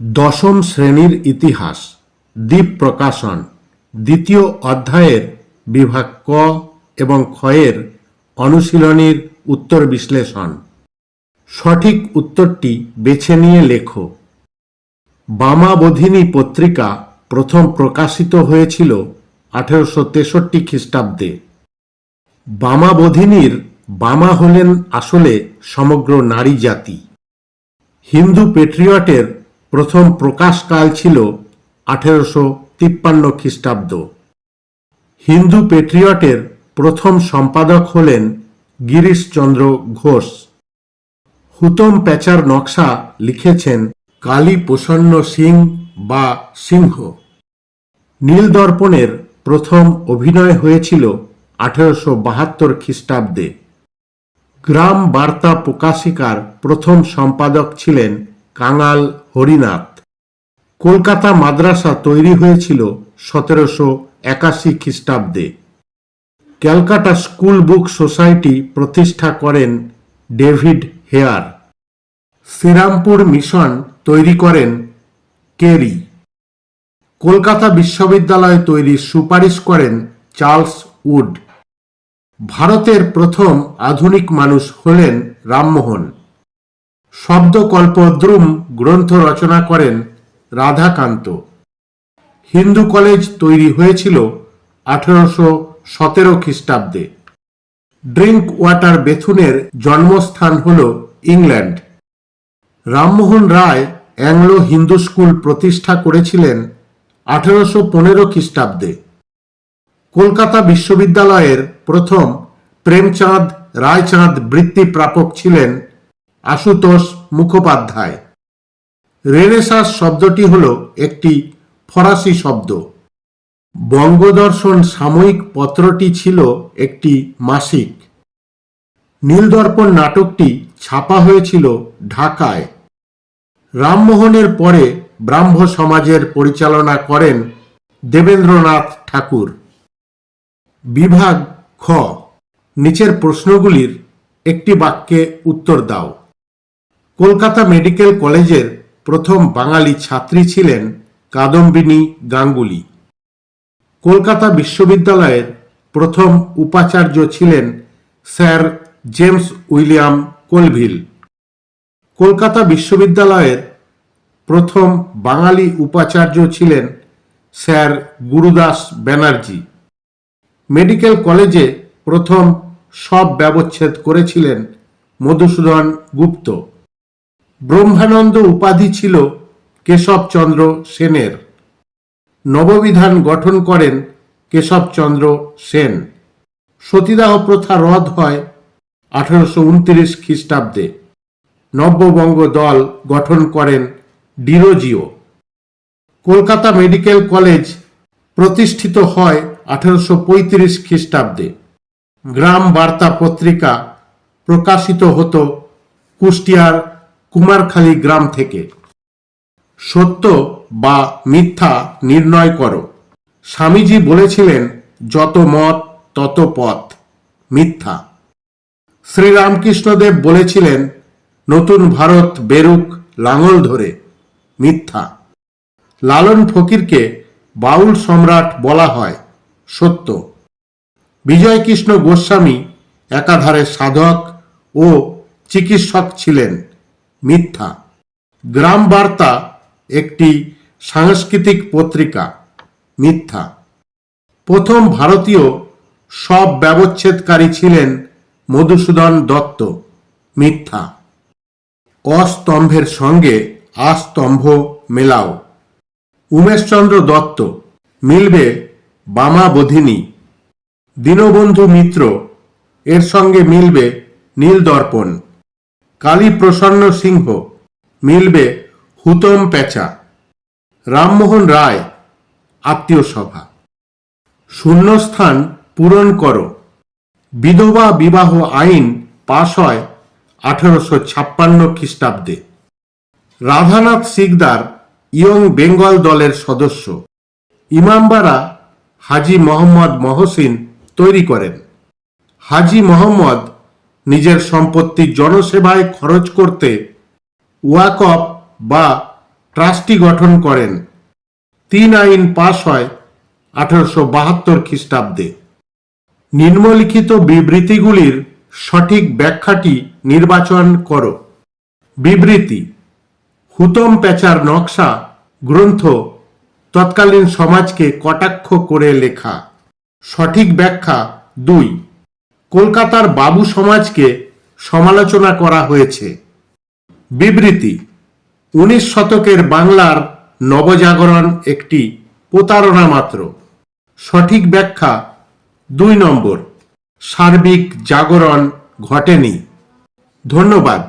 দশম শ্রেণির ইতিহাস, দ্বীপ প্রকাশন, দ্বিতীয় অধ্যায়ের বিভাগ ক এবং ক্ষয়ের অনুশীলনীর উত্তর বিশ্লেষণ। সঠিক উত্তরটি বেছে নিয়ে লেখো। বামাবোধিনী পত্রিকা প্রথম প্রকাশিত হয়েছিল আঠেরোশো তেষট্টি খ্রিস্টাব্দে। বামাবোধিনীর বামা হলেন আসলে সমগ্র নারী জাতি। হিন্দু পেট্রিয়টের প্রথম প্রকাশকাল ছিল আঠেরোশো তিপ্পান্ন খ্রিস্টাব্দ। হিন্দু পেট্রিয়টের প্রথম সম্পাদক হলেন গিরিশচন্দ্র ঘোষ। হুতম প্যাচার নকশা লিখেছেন কালী প্রসন্ন সিং বা সিংহ। নীলদর্পণের প্রথম অভিনয় হয়েছিল আঠেরোশো বাহাত্তর খ্রিস্টাব্দে। গ্রাম বার্তা প্রকাশিকার প্রথম সম্পাদক ছিলেন কাঙাল হরিনাথ। কলকাতা মাদ্রাসা তৈরি হয়েছিল সতেরোশো একাশি খ্রিস্টাব্দে। ক্যালকাটা স্কুল বুক সোসাইটি প্রতিষ্ঠা করেন ডেভিড হেয়ার। শ্রীরামপুর মিশন তৈরি করেন কেরি। কলকাতা বিশ্ববিদ্যালয় তৈরির সুপারিশ করেন চার্লস উড। ভারতের প্রথম আধুনিক মানুষ হলেন রামমোহন। শব্দকল্পদ্রুম গ্রন্থ রচনা করেন রাধাকান্ত। হিন্দু কলেজ তৈরি হয়েছিল আঠেরোশো সতেরো খ্রিস্টাব্দে। ড্রিঙ্ক ওয়াটার বেথুনের জন্মস্থান হল England. Rammohan Roy Anglo Hindu school প্রতিষ্ঠা করেছিলেন আঠেরোশো পনেরো খ্রিস্টাব্দে। কলকাতা বিশ্ববিদ্যালয়ের প্রথম প্রেমচাঁদ রায়চাঁদ বৃত্তি প্রাপক ছিলেন আশুতোষ মুখোপাধ্যায়। রেনেসাস শব্দটি হল একটি ফরাসি শব্দ। বঙ্গদর্শন সাময়িক পত্রটি ছিল একটি মাসিক। নীলদর্পণ নাটকটি ছাপা হয়েছিল ঢাকায়। রামমোহনের পরে ব্রাহ্ম সমাজের পরিচালনা করেন দেবেন্দ্রনাথ ঠাকুর। বিভাগ খ। নিচের প্রশ্নগুলির একটি বাক্যে উত্তর দাও। কলকাতা মেডিকেল কলেজের প্রথম বাঙালি ছাত্রী ছিলেন কাদম্বিনী গাঙ্গুলি। কলকাতা বিশ্ববিদ্যালয়ের প্রথম উপাচার্য ছিলেন sir James William Colvile. Kolkata বিশ্ববিদ্যালয়ের প্রথম বাঙালি উপাচার্য ছিলেন স্যার গুরুদাস ব্যানার্জি। মেডিকেল কলেজে প্রথম সব ব্যবচ্ছেদ করেছিলেন মধুসূদন গুপ্ত। ব্রহ্মানন্দ উপাধি ছিল কেশবচন্দ্র সেনের। নববিধান গঠন করেন কেশবচন্দ্র সেন। সতীদাহ প্রথা রদ হয় আঠারোশো উনত্রিশ খ্রিস্টাব্দে। নব্যবঙ্গ দল গঠন করেন ডিরোজিও। কলকাতা মেডিকেল কলেজ প্রতিষ্ঠিত হয় আঠারোশো পঁয়ত্রিশ খ্রিস্টাব্দে। গ্রাম বার্তা পত্রিকা প্রকাশিত হতো কুষ্টিয়ার কুমারখালী গ্রাম থেকে। সত্য বা মিথ্যা নির্ণয় করো। স্বামীজি বলেছিলেন, যত মত, তত পথ, মিথ্যা। শ্রীরামকৃষ্ণদেব বলেছিলেন, নতুন ভারত বেরুক লাঙল ধরে, মিথ্যা। লালন ফকিরকে বাউল সম্রাট বলা হয় সত্য। বিজয়কৃষ্ণ গোস্বামী একাধারে সাধক ও চিকিৎসক ছিলেন। মিথ্যা। গ্রাম বার্তা একটি সাংস্কৃতিক পত্রিকা, মিথ্যা। প্রথম ভারতীয় সব ব্যবচ্ছেদকারী ছিলেন মধুসূদন দত্ত, মিথ্যা। অস্তম্ভের সঙ্গে আস্তম্ভ মেলাও। উমেশচন্দ্র দত্ত, মিলবে বামাবোধিনী দীনবন্ধু মিত্র, এর সঙ্গে মিলবে নীলদর্পণ। কালী প্রসন্ন সিংহ, মিলবে হুতম পেঁচা। রামমোহন রায়, আত্মীয় সভা। শূন্যস্থান পূরণ করো। বিধবা বিবাহ আইন পাশ হয় আঠারোশো ছাপ্পান্ন খ্রিস্টাব্দে। রাধানাথ সিকদার ইয়ং বেঙ্গল দলের সদস্য। ইমামবাড়া হাজি মোহাম্মদ মহসিন তৈরি করেন। হাজি মোহাম্মদ নিজের সম্পত্তি জনসেবায় খরচ করতে ওয়াকফ বা ট্রাস্টি গঠন করেন। তিন আইন পাশ হয় আঠারোশো বাহাত্তর খ্রিস্টাব্দে। নিম্নলিখিত বিবৃতিগুলির সঠিক ব্যাখ্যাটি নির্বাচন করো। বিবৃতি, হুতম পেঁচার নকশা, গ্রন্থ, তৎকালীন সমাজকে কটাক্ষ করে লেখা। সঠিক ব্যাখ্যা দুই। কলকাতার বাবু সমাজকে সমালোচনা করা হয়েছে। বিবৃতি, উনিশ শতকের বাংলার নবজাগরণ একটি প্রতারণা মাত্র। সঠিক ব্যাখ্যা, দুই নম্বর, সার্বিক জাগরণ ঘটেনি। ধন্যবাদ।